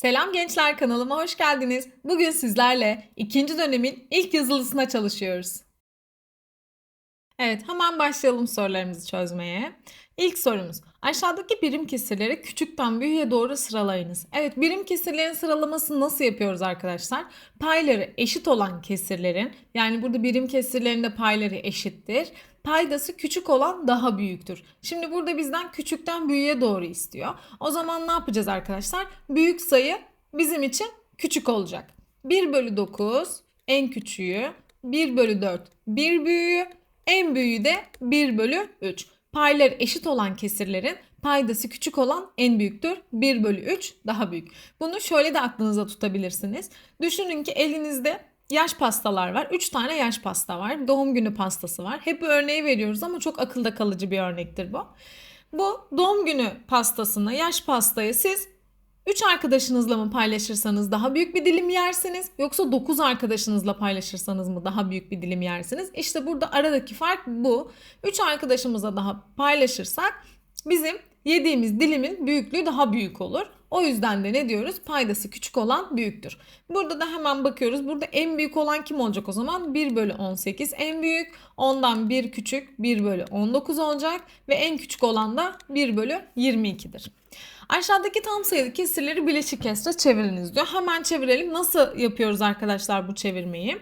Selam gençler kanalıma hoş geldiniz. Bugün sizlerle ikinci dönemin ilk yazılısına çalışıyoruz. Evet hemen başlayalım sorularımızı çözmeye. İlk sorumuz aşağıdaki birim kesirleri küçükten büyüğe doğru sıralayınız. Evet birim kesirlerin sıralamasını nasıl yapıyoruz arkadaşlar? Payları eşit olan kesirlerin yani burada birim kesirlerinde payları eşittir. Paydası küçük olan daha büyüktür. Şimdi burada bizden küçükten büyüğe doğru istiyor. O zaman ne yapacağız arkadaşlar? Büyük sayı bizim için küçük olacak. 1 bölü 9 en küçüğü, 1 bölü 4 bir büyüğü, en büyüğü de 1 bölü 3. Payları eşit olan kesirlerin paydası küçük olan en büyüktür. 1 bölü 3 daha büyük. Bunu şöyle de aklınıza tutabilirsiniz. Düşünün ki elinizde yaş pastalar var. 3 tane yaş pasta var. Doğum günü pastası var. Hep örneği veriyoruz ama çok akılda kalıcı bir örnektir bu. Bu doğum günü pastasını, yaş pastayı siz 3 arkadaşınızla mı paylaşırsanız daha büyük bir dilim yersiniz yoksa 9 arkadaşınızla paylaşırsanız mı daha büyük bir dilim yersiniz? İşte burada aradaki fark bu. 3 arkadaşımıza daha paylaşırsak bizim yediğimiz dilimin büyüklüğü daha büyük olur. O yüzden de ne diyoruz? Paydası küçük olan büyüktür. Burada da hemen bakıyoruz. Burada en büyük olan kim olacak o zaman? 1 bölü 18 en büyük. Ondan 1 küçük 1 bölü 19 olacak. Ve en küçük olan da 1 bölü 22'dir. Aşağıdaki tam sayılı kesirleri bileşik kesre çeviriniz diyor. Hemen çevirelim. Nasıl yapıyoruz arkadaşlar bu çevirmeyi?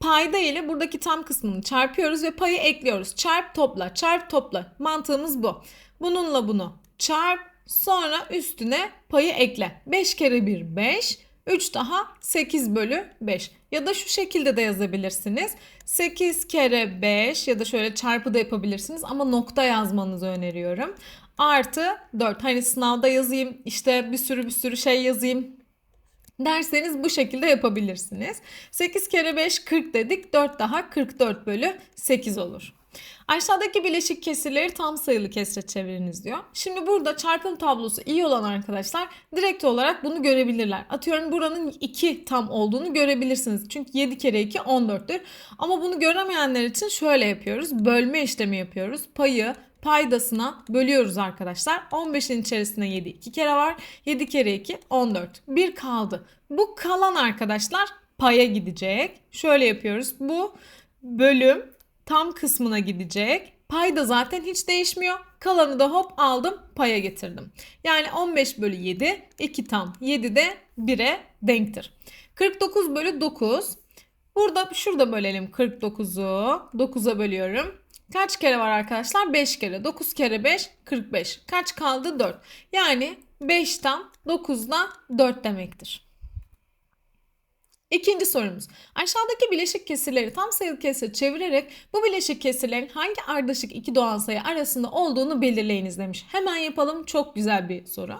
Payda ile buradaki tam kısmını çarpıyoruz ve payı ekliyoruz. Çarp topla, çarp topla. Mantığımız bu. Bununla bunu çarp, sonra üstüne payı ekle. 5 kere 1 5, 3 daha 8 bölü 5. Ya da şu şekilde de yazabilirsiniz. 8 kere 5 ya da şöyle çarpı da yapabilirsiniz ama nokta yazmanızı öneriyorum artı 4. Hani sınavda yazayım işte bir sürü bir sürü şey yazayım derseniz bu şekilde yapabilirsiniz. 8 kere 5 40 dedik. 4 daha 44 bölü 8 olur. Aşağıdaki bileşik kesirleri tam sayılı kesre çeviriniz diyor. Şimdi burada çarpım tablosu iyi olan arkadaşlar direkt olarak bunu görebilirler. Atıyorum buranın 2 tam olduğunu görebilirsiniz. Çünkü 7 kere 2 14'tür. Ama bunu göremeyenler için şöyle yapıyoruz. Bölme işlemi yapıyoruz. Payı paydasına bölüyoruz arkadaşlar. 15'in içerisinde 7 2 kere var. 7 kere 2 14. 1 kaldı. Bu kalan arkadaşlar paya gidecek. Şöyle yapıyoruz. Bu bölüm tam kısmına gidecek. Payda zaten hiç değişmiyor. Kalanı da hop aldım paya getirdim. Yani 15 bölü 7 2 tam 7 de 1'e denktir. 49 bölü 9. Burada şurada bölelim 49'u. 9'a bölüyorum. Kaç kere var arkadaşlar? 5 kere. 9 kere 5 45. Kaç kaldı? 4. Yani 5'ten 9'da 4 demektir. İkinci sorumuz. Aşağıdaki bileşik kesirleri tam sayılı kesire çevirerek bu bileşik kesirlerin hangi ardışık iki doğal sayı arasında olduğunu belirleyiniz demiş. Hemen yapalım. Çok güzel bir soru.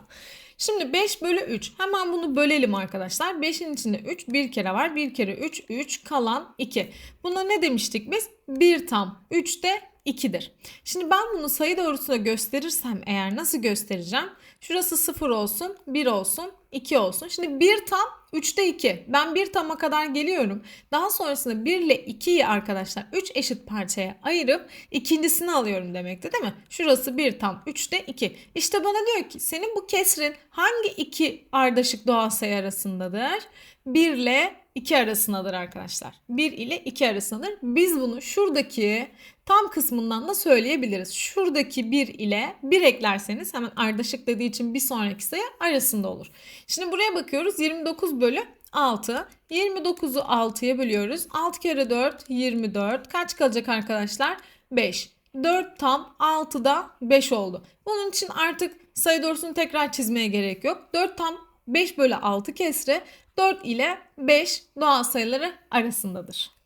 Şimdi 5 bölü 3. Hemen bunu bölelim arkadaşlar. 5'in içinde 3 bir kere var. 1 kere 3 3 kalan 2. Buna ne demiştik biz? 1 tam 3 de 2'dir. Şimdi ben bunu sayı doğrusuna gösterirsem eğer nasıl göstereceğim? Şurası 0 olsun, 1 olsun, 2 olsun. Şimdi 1 tam 3'te 2. Ben 1 tama kadar geliyorum. Daha sonrasında 1 ile 2'yi arkadaşlar 3 eşit parçaya ayırıp ikincisini alıyorum demekti değil mi? Şurası 1 tam 3'te 2. İşte bana diyor ki senin bu kesrin hangi iki ardışık doğal sayı arasındadır? 1 ile 2 arasındadır arkadaşlar. 1 ile 2 arasındadır. Biz bunu şuradaki tam kısmından da söyleyebiliriz. Şuradaki 1 ile 1 eklerseniz hemen ardışık dediği için bir sonraki sayı arasında olur. Şimdi buraya bakıyoruz. 29 bölü 6. 29'u 6'ya bölüyoruz. 6 kere 4 24. Kaç kalacak arkadaşlar? 5. 4 tam 6'da 5 oldu. Bunun için artık sayı doğrusunu tekrar çizmeye gerek yok. 4 tam 5 bölü 6 kesre 4 ile 5 doğal sayıları arasındadır.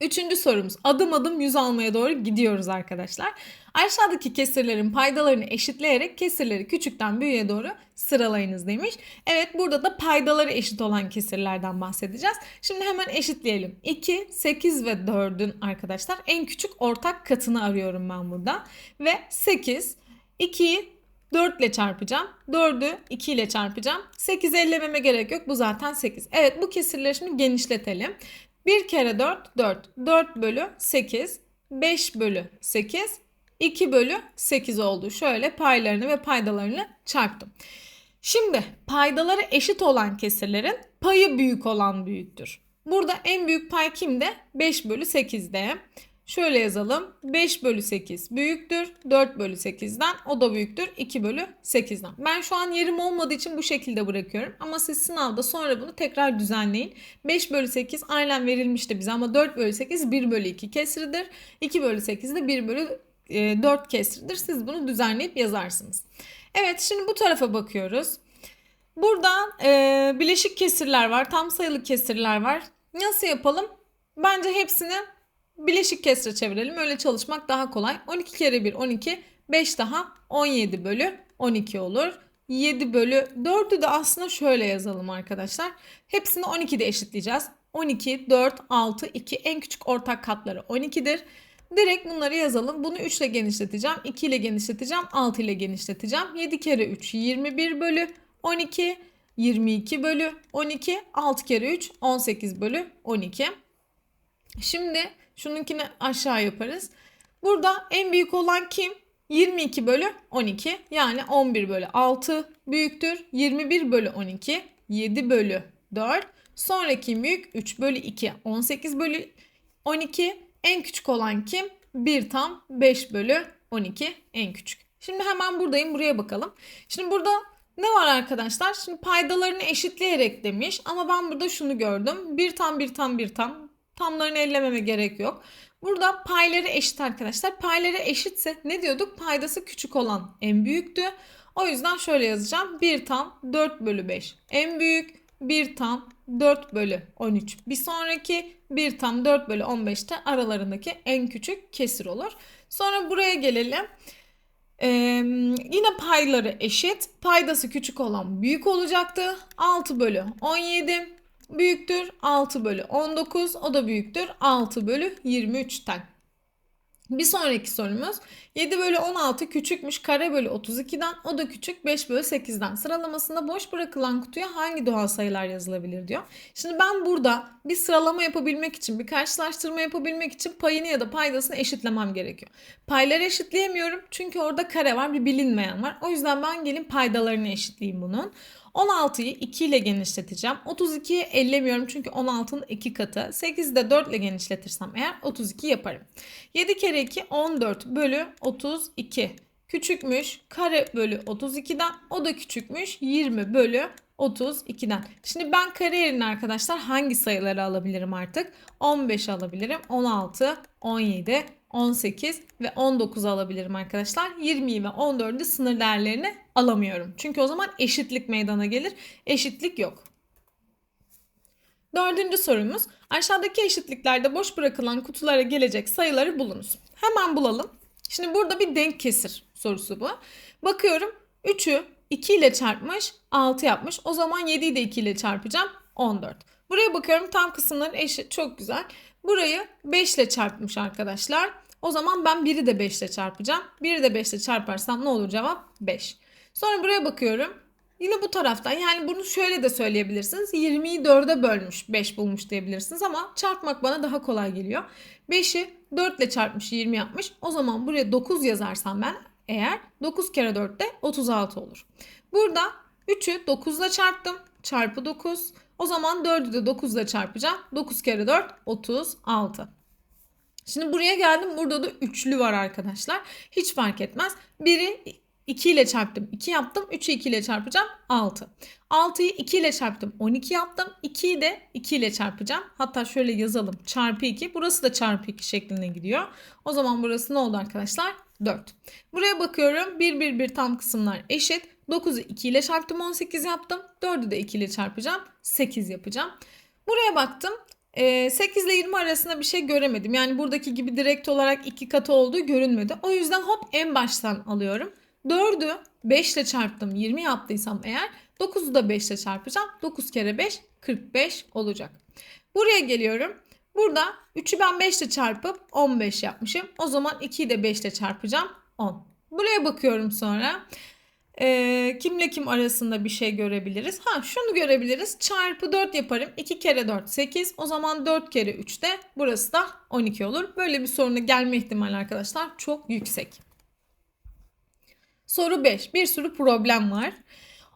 Üçüncü sorumuz. Adım adım yüz almaya doğru gidiyoruz arkadaşlar. Aşağıdaki kesirlerin paydalarını eşitleyerek kesirleri küçükten büyüğe doğru sıralayınız demiş. Evet burada da paydaları eşit olan kesirlerden bahsedeceğiz. Şimdi hemen eşitleyelim. 2, 8 ve 4'ün arkadaşlar en küçük ortak katını arıyorum ben burada. Ve 8, 2'yi 4 ile çarpacağım. 4'ü 2 ile çarpacağım. 8 ellememe gerek yok. Bu zaten 8. Evet bu kesirleri şimdi genişletelim. 1 kere 4 4. 4 bölü 8. 5 bölü 8. 2 bölü 8 oldu. Şöyle paylarını ve paydalarını çarptım. Şimdi paydaları eşit olan kesirlerin payı büyük olan büyüktür. Burada en büyük pay kimde? 5 bölü 8'de. Şöyle yazalım. 5 bölü 8 büyüktür. 4 bölü 8'den o da büyüktür. 2 bölü 8'den. Ben şu an yerim olmadığı için bu şekilde bırakıyorum. Ama siz sınavda sonra bunu tekrar düzenleyin. 5 bölü 8 aynen verilmişti bize ama 4 bölü 8 1 bölü 2 kesridir. 2 bölü 8 de 1 bölü 4 kesridir. Siz bunu düzenleyip yazarsınız. Evet şimdi bu tarafa bakıyoruz. Burada e, bileşik kesirler var. Tam sayılı kesirler var. Nasıl yapalım? Bence hepsini bileşik kesre çevirelim. Öyle çalışmak daha kolay. 12 kere 1 12. 5 daha 17 bölü 12 olur. 7 bölü 4'ü de aslında şöyle yazalım arkadaşlar. Hepsini 12'de eşitleyeceğiz. 12, 4, 6, 2 en küçük ortak katları 12'dir. Direkt bunları yazalım. Bunu 3 ile genişleteceğim. 2 ile genişleteceğim. 6 ile genişleteceğim. 7 kere 3 21 bölü 12. 22 bölü 12. 6 kere 3 18 bölü 12. Şimdi şununkini aşağı yaparız. Burada en büyük olan kim? 22 bölü 12 yani 11 bölü 6 büyüktür. 21 bölü 12 7 bölü 4. Sonraki büyük 3 bölü 2 18 bölü 12 en küçük olan kim? 1 tam 5 bölü 12 en küçük. Şimdi hemen buradayım. Buraya bakalım. Şimdi burada ne var arkadaşlar? Şimdi paydalarını eşitleyerek demiş. Ama ben burada şunu gördüm. 1 tam 1 tam 1 tam. Tamlarını ellememe gerek yok. Burada payları eşit arkadaşlar. Payları eşitse ne diyorduk? Paydası küçük olan en büyüktü. O yüzden şöyle yazacağım. 1 tam 4 bölü 5 en büyük. 1 tam 4 bölü 13. Bir sonraki 1 tam 4 bölü 15'te aralarındaki en küçük kesir olur. Sonra buraya gelelim. Ee, yine payları eşit. Paydası küçük olan büyük olacaktı. 6 bölü 17 büyüktür 6 bölü 19. O da büyüktür 6 bölü 23'ten. Bir sonraki sorumuz 7 bölü 16 küçükmüş kare bölü 32'den o da küçük 5 bölü 8'den. Sıralamasında boş bırakılan kutuya hangi doğal sayılar yazılabilir diyor. Şimdi ben burada bir sıralama yapabilmek için bir karşılaştırma yapabilmek için payını ya da paydasını eşitlemem gerekiyor. Payları eşitleyemiyorum çünkü orada kare var bir bilinmeyen var. O yüzden ben gelin paydalarını eşitleyeyim bunun. 16'yı 2 ile genişleteceğim. 32'yi ellemiyorum çünkü 16'nın 2 katı. 8'i de 4 ile genişletirsem eğer 32 yaparım. 7 kere 2 14 bölü 32. Küçükmüş kare bölü 32'den o da küçükmüş 20 bölü 32'den. Şimdi ben kare yerine arkadaşlar hangi sayıları alabilirim artık? 15 alabilirim. 16, 17, 18 ve 19 alabilirim arkadaşlar. 20'yi ve 14'ü sınır değerlerini alamıyorum. Çünkü o zaman eşitlik meydana gelir. Eşitlik yok. Dördüncü sorumuz. Aşağıdaki eşitliklerde boş bırakılan kutulara gelecek sayıları bulunuz. Hemen bulalım. Şimdi burada bir denk kesir sorusu bu. Bakıyorum 3'ü 2 ile çarpmış 6 yapmış. O zaman 7'yi de 2 ile çarpacağım 14. Buraya bakıyorum tam kısımları eşit çok güzel. Burayı 5 ile çarpmış arkadaşlar. O zaman ben 1'i de 5 ile çarpacağım. 1'i de 5 ile çarparsam ne olur cevap? 5. Sonra buraya bakıyorum. Yine bu taraftan yani bunu şöyle de söyleyebilirsiniz. 20'yi 4'e bölmüş 5 bulmuş diyebilirsiniz ama çarpmak bana daha kolay geliyor. 5'i 4 ile çarpmış 20 yapmış. O zaman buraya 9 yazarsam ben eğer 9 kere 4 de 36 olur. Burada 3'ü 9 ile çarptım. Çarpı 9. O zaman 4'ü de 9 ile çarpacağım. 9 kere 4 36. Şimdi buraya geldim. Burada da üçlü var arkadaşlar. Hiç fark etmez. Biri 2 ile çarptım. 2 yaptım. 3'ü 2 ile çarpacağım. 6. 6'yı 2 ile çarptım. 12 yaptım. 2'yi de 2 ile çarpacağım. Hatta şöyle yazalım. Çarpı 2. Burası da çarpı 2 şeklinde gidiyor. O zaman burası ne oldu arkadaşlar? 4. Buraya bakıyorum. 1 1 1 tam kısımlar eşit. 9'u 2 ile çarptım 18 yaptım. 4'ü de 2 ile çarpacağım. 8 yapacağım. Buraya baktım. 8 ile 20 arasında bir şey göremedim. Yani buradaki gibi direkt olarak iki katı olduğu görünmedi. O yüzden hop en baştan alıyorum. 4'ü 5 ile çarptım 20 yaptıysam eğer 9'u da 5 ile çarpacağım. 9 kere 5 45 olacak. Buraya geliyorum. Burada 3'ü ben 5 ile çarpıp 15 yapmışım. O zaman 2'yi de 5 ile çarpacağım 10. Buraya bakıyorum sonra. Ee, kimle kim arasında bir şey görebiliriz? Ha şunu görebiliriz. Çarpı 4 yaparım. 2 kere 4 8. O zaman 4 kere 3 de burası da 12 olur. Böyle bir soruna gelme ihtimali arkadaşlar çok yüksek. Soru 5. Bir sürü problem var.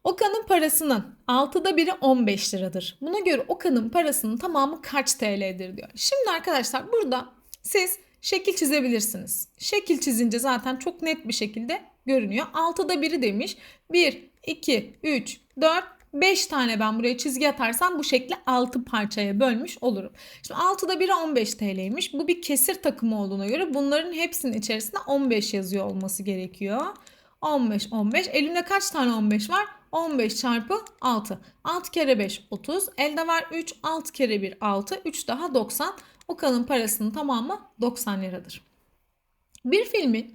Okan'ın parasının 6'da biri 15 liradır. Buna göre Okan'ın parasının tamamı kaç TL'dir diyor. Şimdi arkadaşlar burada siz şekil çizebilirsiniz. Şekil çizince zaten çok net bir şekilde görünüyor. 6'da biri demiş. 1, 2, 3, 4, 5 tane ben buraya çizgi atarsam bu şekli 6 parçaya bölmüş olurum. Şimdi 6'da biri 15 TL'ymiş. Bu bir kesir takımı olduğuna göre bunların hepsinin içerisinde 15 yazıyor olması gerekiyor. 15, 15. Elimde kaç tane 15 var? 15 çarpı 6. 6 kere 5 30. Elde var 3. 6 kere 1 6. 3 daha 90. Okan'ın parasının tamamı 90 liradır. Bir filmin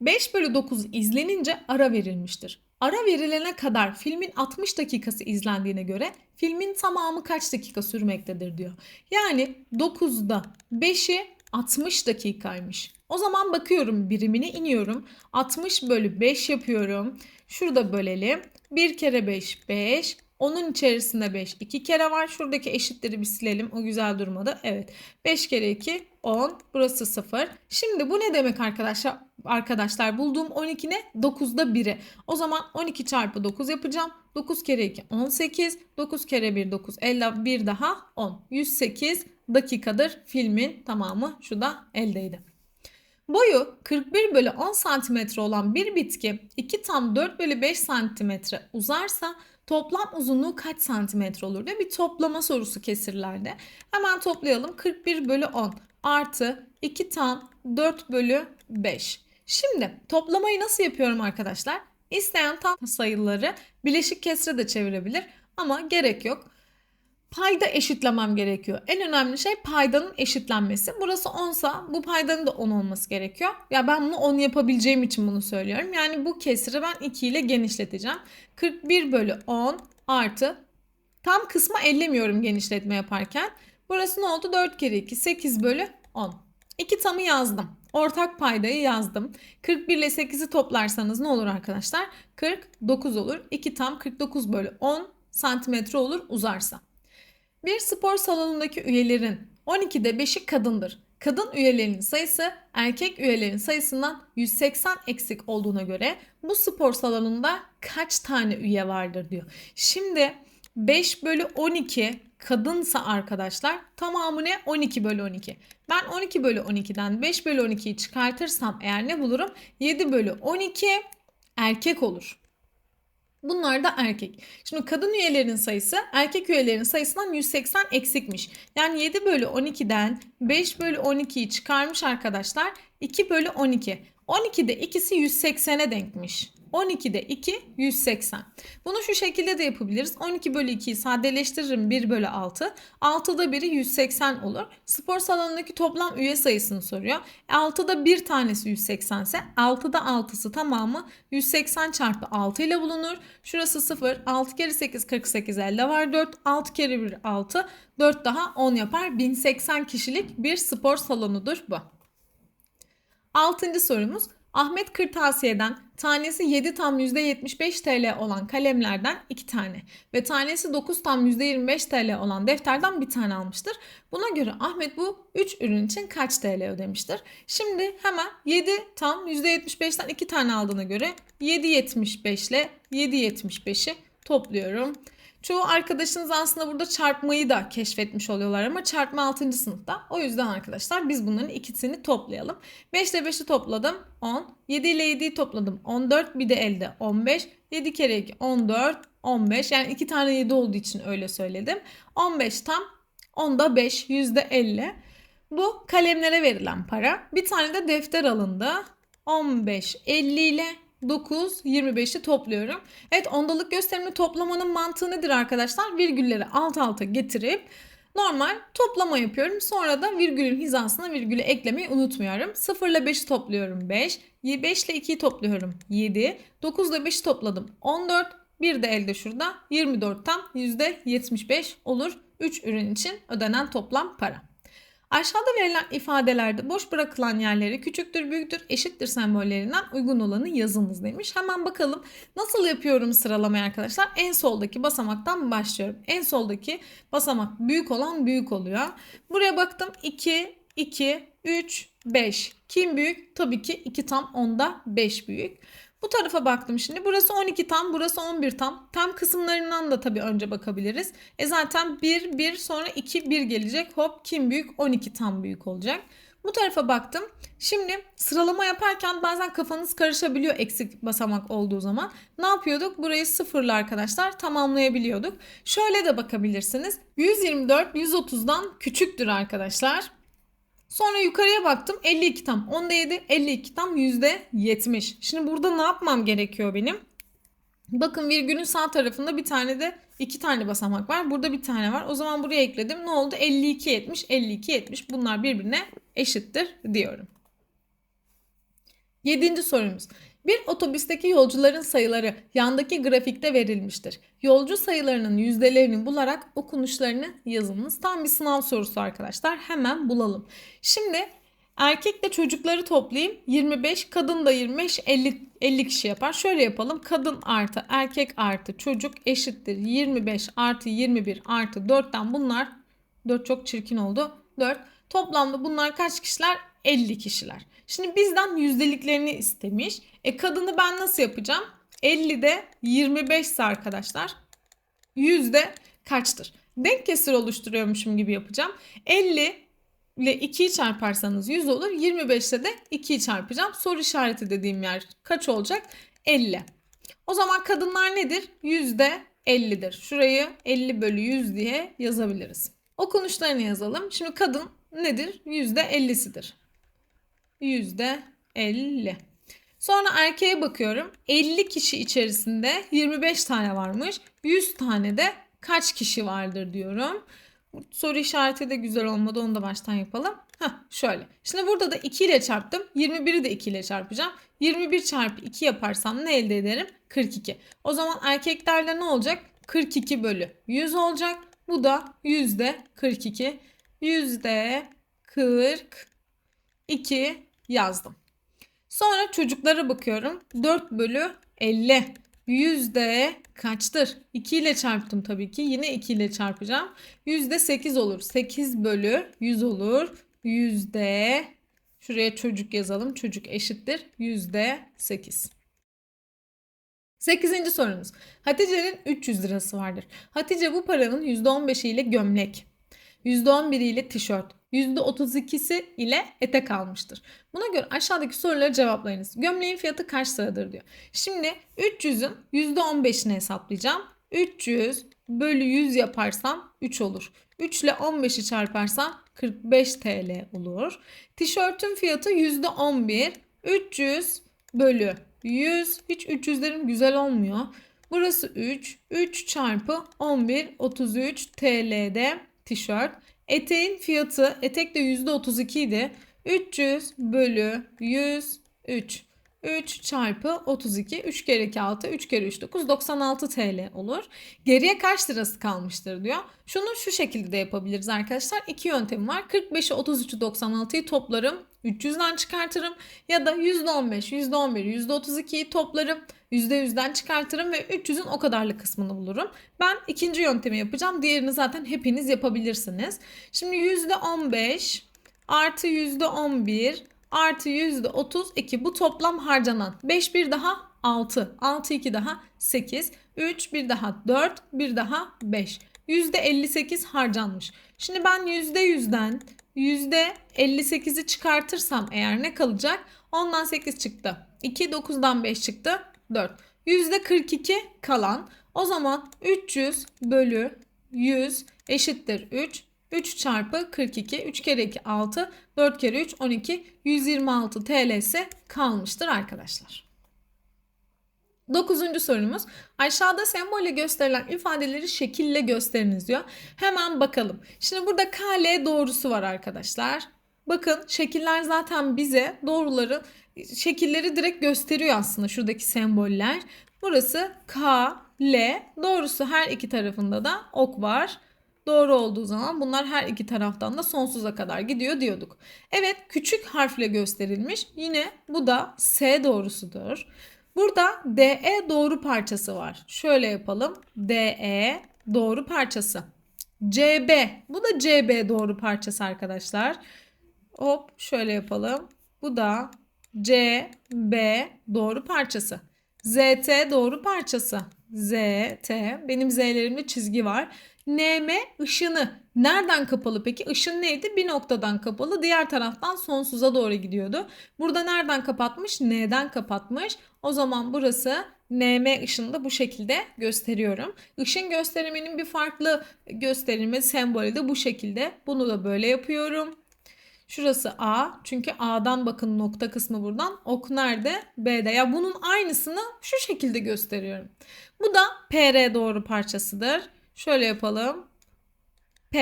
5 bölü 9 izlenince ara verilmiştir. Ara verilene kadar filmin 60 dakikası izlendiğine göre filmin tamamı kaç dakika sürmektedir diyor. Yani 9'da 5'i 60 dakikaymış. O zaman bakıyorum birimine iniyorum. 60 bölü 5 yapıyorum. Şurada bölelim. 1 kere 5 5. Onun içerisinde 5 2 kere var. Şuradaki eşitleri bir silelim. O güzel durmadı. Evet. 5 kere 2 10. Burası 0. Şimdi bu ne demek arkadaşlar? Arkadaşlar bulduğum 12 ne? 9'da 1'i. O zaman 12 çarpı 9 yapacağım. 9 kere 2 18. 9 kere 1 9. Elde 1 daha 10. 108 dakikadır filmin tamamı şu da eldeydi. Boyu 41 bölü 10 cm olan bir bitki 2 tam 4 bölü 5 cm uzarsa toplam uzunluğu kaç santimetre olur diye bir toplama sorusu kesirlerde. Hemen toplayalım. 41 bölü 10 artı 2 tam 4 bölü 5. Şimdi toplamayı nasıl yapıyorum arkadaşlar? İsteyen tam sayıları bileşik kesre de çevirebilir ama gerek yok payda eşitlemem gerekiyor. En önemli şey paydanın eşitlenmesi. Burası 10 sa bu paydanın da 10 olması gerekiyor. Ya ben bunu 10 yapabileceğim için bunu söylüyorum. Yani bu kesiri ben 2 ile genişleteceğim. 41 bölü 10 artı tam kısma ellemiyorum genişletme yaparken. Burası ne oldu? 4 kere 2 8 bölü 10. 2 tamı yazdım. Ortak paydayı yazdım. 41 ile 8'i toplarsanız ne olur arkadaşlar? 49 olur. 2 tam 49 bölü 10 santimetre olur uzarsa. Bir spor salonundaki üyelerin 12'de 5'i kadındır. Kadın üyelerinin sayısı erkek üyelerin sayısından 180 eksik olduğuna göre bu spor salonunda kaç tane üye vardır diyor. Şimdi 5 bölü 12 kadınsa arkadaşlar tamamı ne? 12 bölü 12. Ben 12 bölü 12'den 5 bölü 12'yi çıkartırsam eğer ne bulurum? 7 bölü 12 erkek olur. Bunlar da erkek. Şimdi kadın üyelerin sayısı erkek üyelerin sayısından 180 eksikmiş. Yani 7 bölü 12'den 5 bölü 12'yi çıkarmış arkadaşlar. 2 bölü 12. 12'de ikisi 180'e denkmiş. 12'de 2 180. Bunu şu şekilde de yapabiliriz. 12 bölü 2'yi sadeleştiririm 1 bölü 6. 6'da biri 180 olur. Spor salonundaki toplam üye sayısını soruyor. 6'da bir tanesi 180 ise 6'da 6'sı tamamı 180 çarpı 6 ile bulunur. Şurası 0. 6 kere 8 48 elde var 4. 6 kere 1 6. 4 daha 10 yapar. 1080 kişilik bir spor salonudur bu. Altıncı sorumuz Ahmet Kırtasiye'den tanesi 7 tam %75 TL olan kalemlerden 2 tane ve tanesi 9 tam %25 TL olan defterden bir tane almıştır. Buna göre Ahmet bu 3 ürün için kaç TL ödemiştir? Şimdi hemen 7 tam %75'ten 2 tane aldığına göre 7.75 ile 7.75'i topluyorum. Çoğu arkadaşınız aslında burada çarpmayı da keşfetmiş oluyorlar ama çarpma 6. sınıfta. O yüzden arkadaşlar biz bunların ikisini toplayalım. 5 ile 5'i topladım 10. 7 ile 7'yi topladım 14. Bir de elde 15. 7 kere 2 14. 15 yani 2 tane 7 olduğu için öyle söyledim. 15 tam 10'da 5 %50. Bu kalemlere verilen para. Bir tane de defter alındı. 15 50 ile 9, 25'i topluyorum. Evet ondalık gösterimi toplamanın mantığı nedir arkadaşlar? Virgülleri alt alta getirip normal toplama yapıyorum. Sonra da virgülün hizasına virgülü eklemeyi unutmuyorum. 0 ile 5'i topluyorum 5. 5 ile 2'yi topluyorum 7. 9 ile 5'i topladım 14. Bir de elde şurada 24'ten %75 olur. 3 ürün için ödenen toplam para. Aşağıda verilen ifadelerde boş bırakılan yerleri küçüktür, büyüktür, eşittir sembollerinden uygun olanı yazınız demiş. Hemen bakalım nasıl yapıyorum sıralamayı arkadaşlar. En soldaki basamaktan başlıyorum. En soldaki basamak büyük olan büyük oluyor. Buraya baktım 2, 2, 3, 5. Kim büyük? Tabii ki 2 tam 10'da 5 büyük. Bu tarafa baktım şimdi. Burası 12 tam, burası 11 tam. Tam kısımlarından da tabii önce bakabiliriz. E zaten 1, 1 sonra 2, 1 gelecek. Hop kim büyük? 12 tam büyük olacak. Bu tarafa baktım. Şimdi sıralama yaparken bazen kafanız karışabiliyor eksik basamak olduğu zaman. Ne yapıyorduk? Burayı sıfırla arkadaşlar tamamlayabiliyorduk. Şöyle de bakabilirsiniz. 124 130'dan küçüktür arkadaşlar. Sonra yukarıya baktım 52 tam. Onda 7 52 tam %70. Şimdi burada ne yapmam gerekiyor benim? Bakın virgülün sağ tarafında bir tane de iki tane basamak var. Burada bir tane var. O zaman buraya ekledim. Ne oldu? 52 70 52 70. Bunlar birbirine eşittir diyorum. Yedinci sorumuz. Bir otobüsteki yolcuların sayıları yandaki grafikte verilmiştir. Yolcu sayılarının yüzdelerini bularak okunuşlarını yazınız. Tam bir sınav sorusu arkadaşlar. Hemen bulalım. Şimdi erkekle çocukları toplayayım. 25, kadın da 25, 50, 50 kişi yapar. Şöyle yapalım. Kadın artı erkek artı çocuk eşittir. 25 artı 21 artı 4'ten bunlar 4 çok çirkin oldu. 4. Toplamda bunlar kaç kişiler? 50 kişiler. Şimdi bizden yüzdeliklerini istemiş. E kadını ben nasıl yapacağım? 50'de 25 ise arkadaşlar yüzde kaçtır? Denk kesir oluşturuyormuşum gibi yapacağım. 50 ile 2'yi çarparsanız 100 olur. 25'te de 2'yi çarpacağım. Soru işareti dediğim yer kaç olacak? 50. O zaman kadınlar nedir? Yüzde 50'dir. Şurayı 50 bölü 100 diye yazabiliriz. Okunuşlarını yazalım. Şimdi kadın nedir? Yüzde 50'sidir. Yüzde 50. Sonra erkeğe bakıyorum. 50 kişi içerisinde 25 tane varmış. 100 tane de kaç kişi vardır diyorum. Soru işareti de güzel olmadı. Onu da baştan yapalım. Heh, şöyle. Şimdi burada da 2 ile çarptım. 21'i de 2 ile çarpacağım. 21 çarpı 2 yaparsam ne elde ederim? 42. O zaman erkeklerde ne olacak? 42 bölü 100 olacak. Bu da yüzde 42. Yüzde 42 yazdım. Sonra çocuklara bakıyorum. 4 bölü 50. Yüzde kaçtır? 2 ile çarptım tabii ki. Yine 2 ile çarpacağım. Yüzde 8 olur. 8 bölü 100 olur. Yüzde şuraya çocuk yazalım. Çocuk eşittir. Yüzde 8. Sekizinci sorumuz. Hatice'nin 300 lirası vardır. Hatice bu paranın %15'i ile gömlek, %11'i ile tişört, %32'si ile etek almıştır. Buna göre aşağıdaki soruları cevaplayınız. Gömleğin fiyatı kaç liradır diyor. Şimdi 300'ün %15'ini hesaplayacağım. 300 bölü 100 yaparsam 3 olur. 3 ile 15'i çarparsam 45 TL olur. Tişörtün fiyatı %11. 300 bölü 100. Hiç 300'lerim güzel olmuyor. Burası 3. 3 çarpı 11 33 TL'de tişört. Eteğin fiyatı etek de %32 idi. 300 bölü 103. 3 çarpı 32. 3 kere 2 6. 3 kere 3 9. 96 TL olur. Geriye kaç lirası kalmıştır diyor. Şunu şu şekilde de yapabiliriz arkadaşlar. İki yöntem var. 45'i 33'ü 96'yı toplarım. 300'den çıkartırım. Ya da %15, %11, %32'yi toplarım. %100'den çıkartırım ve 300'ün o kadarlık kısmını bulurum. Ben ikinci yöntemi yapacağım. Diğerini zaten hepiniz yapabilirsiniz. Şimdi %15 artı %11 artı %32 bu toplam harcanan. 5 bir daha 6. 6 2 daha 8. 3 bir daha 4. Bir daha 5. %58 harcanmış. Şimdi ben %100'den %58'i çıkartırsam eğer ne kalacak? 10'dan 8 çıktı. 2 9'dan 5 çıktı. 4. %42 kalan. O zaman 300 bölü 100 eşittir 3. 3 çarpı 42. 3 kere 2 6. 4 kere 3 12. 126 TL'si kalmıştır arkadaşlar. Dokuzuncu sorumuz. Aşağıda sembolle gösterilen ifadeleri şekille gösteriniz diyor. Hemen bakalım. Şimdi burada KL doğrusu var arkadaşlar. Bakın şekiller zaten bize doğruları şekilleri direkt gösteriyor aslında şuradaki semboller. Burası K, L. Doğrusu her iki tarafında da ok var. Doğru olduğu zaman bunlar her iki taraftan da sonsuza kadar gidiyor diyorduk. Evet küçük harfle gösterilmiş. Yine bu da S doğrusudur. Burada DE doğru parçası var. Şöyle yapalım. DE doğru parçası. CB. Bu da CB doğru parçası arkadaşlar. Hop şöyle yapalım. Bu da CB doğru parçası. ZT doğru parçası. ZT. Benim Z'lerimde çizgi var. NM ışını. Nereden kapalı peki? Işın neydi? Bir noktadan kapalı. Diğer taraftan sonsuza doğru gidiyordu. Burada nereden kapatmış? N'den kapatmış. O zaman burası NM ışını da bu şekilde gösteriyorum. Işın gösteriminin bir farklı gösterimi sembolü de bu şekilde. Bunu da böyle yapıyorum. Şurası A. Çünkü A'dan bakın nokta kısmı buradan. Ok nerede? B'de. Ya bunun aynısını şu şekilde gösteriyorum. Bu da PR doğru parçasıdır. Şöyle yapalım. P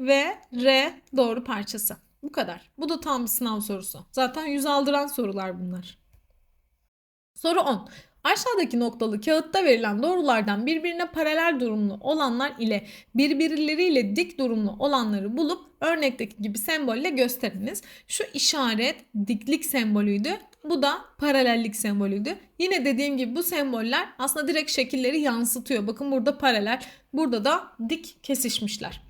ve R doğru parçası. Bu kadar. Bu da tam bir sınav sorusu. Zaten yüz aldıran sorular bunlar. Soru 10. Aşağıdaki noktalı kağıtta verilen doğrulardan birbirine paralel durumlu olanlar ile birbirleriyle dik durumlu olanları bulup örnekteki gibi sembolle gösteriniz. Şu işaret diklik sembolüydü. Bu da paralellik sembolüydü. Yine dediğim gibi bu semboller aslında direkt şekilleri yansıtıyor. Bakın burada paralel, burada da dik kesişmişler.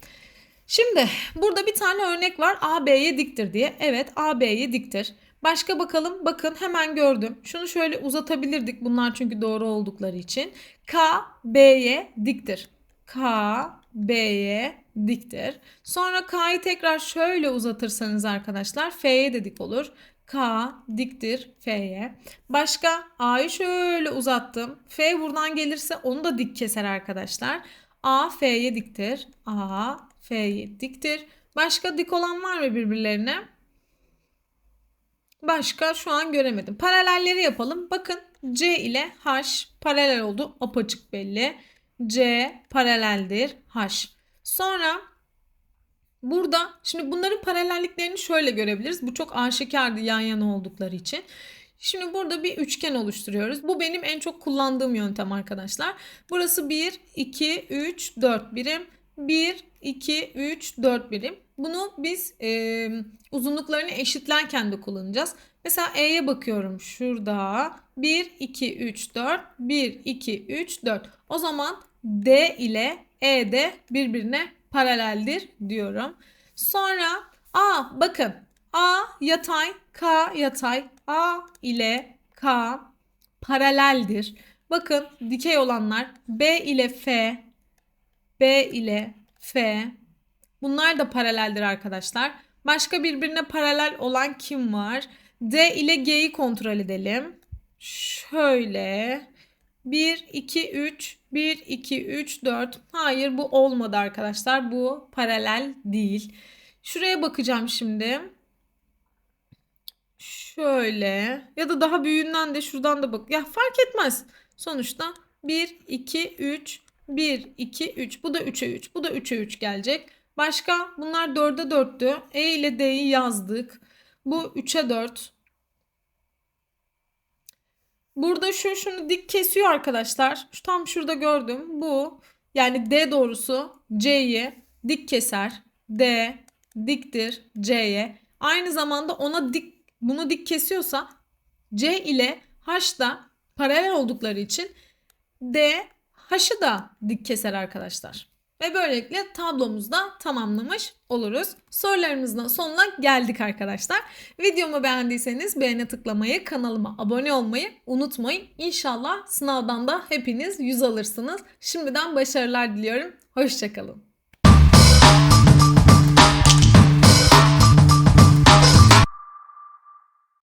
Şimdi burada bir tane örnek var. AB'ye diktir diye. Evet AB'ye diktir. Başka bakalım. Bakın hemen gördüm. Şunu şöyle uzatabilirdik. Bunlar çünkü doğru oldukları için. K B'ye diktir. K B'ye diktir. Sonra K'yı tekrar şöyle uzatırsanız arkadaşlar F'ye de dik olur. K diktir F'ye. Başka A'yı şöyle uzattım. F buradan gelirse onu da dik keser arkadaşlar. A F'ye diktir. A F'ye diktir. Başka dik olan var mı birbirlerine? Başka şu an göremedim. Paralelleri yapalım. Bakın C ile H paralel oldu. Apaçık belli. C paraleldir H. Sonra burada şimdi bunların paralelliklerini şöyle görebiliriz. Bu çok aşikardı yan yana oldukları için. Şimdi burada bir üçgen oluşturuyoruz. Bu benim en çok kullandığım yöntem arkadaşlar. Burası 1, 2, 3, 4 birim. 1, 2, 3, 4 birim. Bunu biz e, uzunluklarını eşitlerken de kullanacağız. Mesela E'ye bakıyorum şurada. 1, 2, 3, 4. 1, 2, 3, 4. O zaman D ile E de birbirine paraleldir diyorum. Sonra A bakın A yatay, K yatay. A ile K paraleldir. Bakın dikey olanlar B ile F, B ile F. Bunlar da paraleldir arkadaşlar. Başka birbirine paralel olan kim var? D ile G'yi kontrol edelim. Şöyle. 1, 2, 3, 1, 2, 3, 4. Hayır bu olmadı arkadaşlar. Bu paralel değil. Şuraya bakacağım şimdi. Şöyle. Ya da daha büyüğünden de şuradan da bak. Ya fark etmez. Sonuçta 1, 2, 3, 1, 2, 3. Bu da 3'e 3. Bu da 3'e 3 gelecek. Başka bunlar 4'e 4'tü. E ile D'yi yazdık. Bu 3'e 4. Burada şu şunu dik kesiyor arkadaşlar. Şu tam şurada gördüm. Bu yani D doğrusu C'yi dik keser. D diktir C'ye. Aynı zamanda ona dik bunu dik kesiyorsa C ile H da paralel oldukları için D H'ı da dik keser arkadaşlar. Ve böylelikle tablomuzda tamamlamış oluruz. Sorularımızın sonuna geldik arkadaşlar. Videomu beğendiyseniz beğene tıklamayı, kanalıma abone olmayı unutmayın. İnşallah sınavdan da hepiniz yüz alırsınız. Şimdiden başarılar diliyorum. Hoşçakalın.